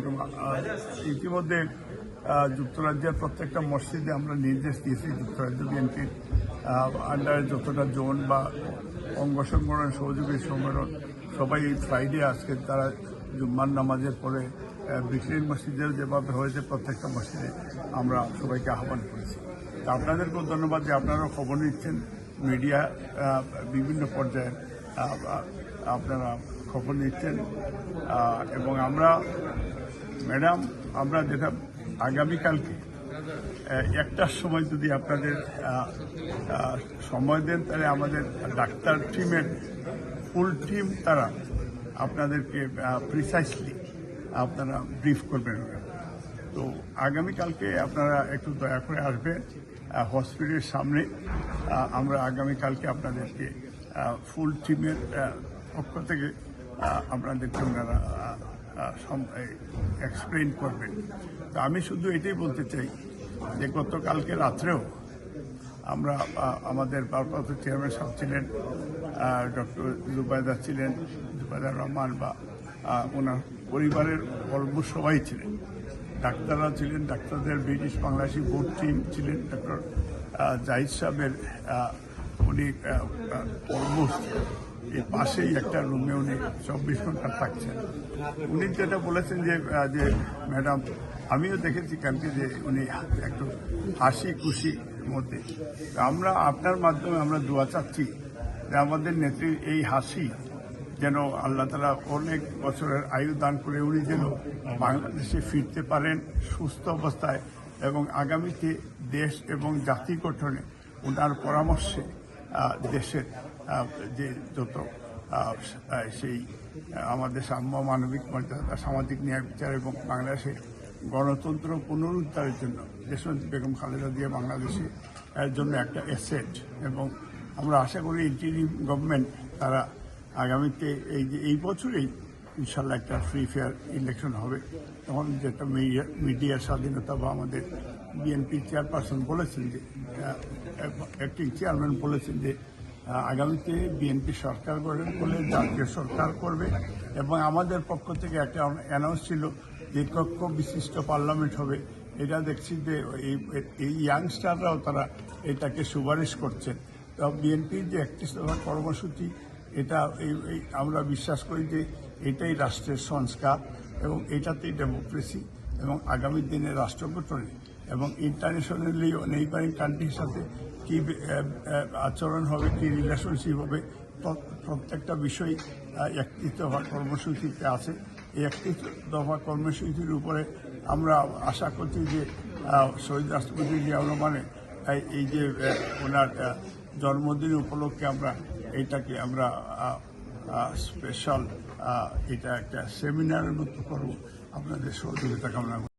আলাইকুম ইতিমধ্যে যুক্তরাজ্যের প্রত্যেকটা মসজিদে আমরা নির্দেশ দিয়েছি যুক্তরাজ্য বিএনপির আন্ডারে যতটা জোন বা অঙ্গ সংগঠন সহযোগী সংগঠন, সবাই ফ্রাইডে আজকে তারা জুম্মার নামাজের পরে ব্রিকলিন মসজিদে যেভাবে হয়েছে প্রত্যেকটা মসজিদে আমরা সবাইকে আহ্বান করেছি। তা আপনাদেরকেও ধন্যবাদ যে আপনারাও খবর নিচ্ছেন। মিডিয়া বিভিন্ন পর্যায়ে আপনারা খবর নিচ্ছেন। এবং আমরা ম্যাডাম, আমরা যেটা আগামীকালকে একটার সময় যদি আপনাদের সময় দেন, তাহলে আমাদের ডাক্তার টিমের ফুল টিম তারা আপনাদেরকে প্রিসাইসলি আপনারা ব্রিফ করবেন। তো আগামীকালকে আপনারা একটু দয়া করে আসবেন হসপিটালের সামনে। আমরা আগামীকালকে আপনাদেরকে ফুল টিমের পক্ষ থেকে আপনাদেরকে ওনারা এক্সপ্লেন করবেন। তো আমি শুধু এটাই বলতে চাই যে, গতকালকে রাত্রেও আমরা আমাদের ভারপ্রাপ্ত চেয়ারম্যান সাহেব ছিলেন ডক্টর জুবাইদা ছিলেন জুবাইদা রহমান বা ওনার পরিবারের অলমোস্ট সবাই ছিলেন। ডাক্তাররা ছিলেন, ডাক্তারদের ব্রিটিশ বাংলাদেশি বোর্ড টিম ছিলেন ডক্টর জাহিদ সাহেবের উনি অলমোস্ট এই পাশেই একটা রুমে উনি চব্বিশ ঘণ্টা থাকছেন। উনি যেটা বলেছেন যে যে ম্যাডাম, আমিও দেখেছি কালকে যে উনি একটু হাসি খুশি মধ্যে। আমরা আপনার মাধ্যমে আমরা দোয়া চাচ্ছি যে আমাদের নেত্রীর এই হাসি যেন আল্লাহ তালা অনেক বছরের আয়ু দান করে উনি যেন বাংলাদেশে ফিরতে পারেন সুস্থ অবস্থায় এবং আগামীতে দেশ এবং জাতি গঠনে ওনার পরামর্শে দেশের যে যত সেই আমাদের সাম্য মানবিক মর্যাদা, সামাজিক ন্যায় বিচার এবং বাংলাদেশে গণতন্ত্র পুনরুদ্ধারের জন্য দেশবন্ধী বেগম খালেদা দিয়ে বাংলাদেশে, এর জন্য একটা এসেট এবং আমরা আশা করি ইন্টারিম গভর্নমেন্ট তারা আগামীতে এই যে, এই বছরেই ইনশাল্লাহ একটা ফ্রি ফেয়ার ইলেকশন হবে। তখন যেটা মিডিয়া মিডিয়ার স্বাধীনতা বা আমাদের বিএনপি চেয়ারপারসন বলেছেন যে অ্যাক্টিং চেয়ারম্যান বলেছেন যে আগামীতে বিএনপি সরকার গঠন করলে জাতীয় সরকার করবে এবং আমাদের পক্ষ থেকে একটা অ্যানাউন্স ছিল যে কক্ষ বিশিষ্ট পার্লামেন্ট হবে। এটা দেখছি যে এই ইয়াংস্টাররাও তারা এটাকে সুপারিশ করছেন। তো বিএনপির যে দফা কর্মসূচি, এটা এই আমরা বিশ্বাস করি যে এটাই রাষ্ট্রের সংস্কার এবং এটাতেই ডেমোক্রেসি এবং আগামী দিনে রাষ্ট্র গঠনে এবং ইন্টারন্যাশনালি নেইবারিং কান্ট্রির সাথে কি আচরণ হবে, কি রিলেশনশিপ হবে প্রত্যেকটা বিষয় একত্রিশ দফা কর্মসূচিতে আছে এই একত্রিশ দফা কর্মসূচির উপরে আমরা আশা করছি যে শহীদ রাষ্ট্রপতি জিয়াউর রহমানের এই- যে ওনার জন্মদিন উপলক্ষে আমরা এইটাকে আমরা স্পেশাল এটা একটা সেমিনারের মতো করব আপনাদের সহযোগিতা কামনা।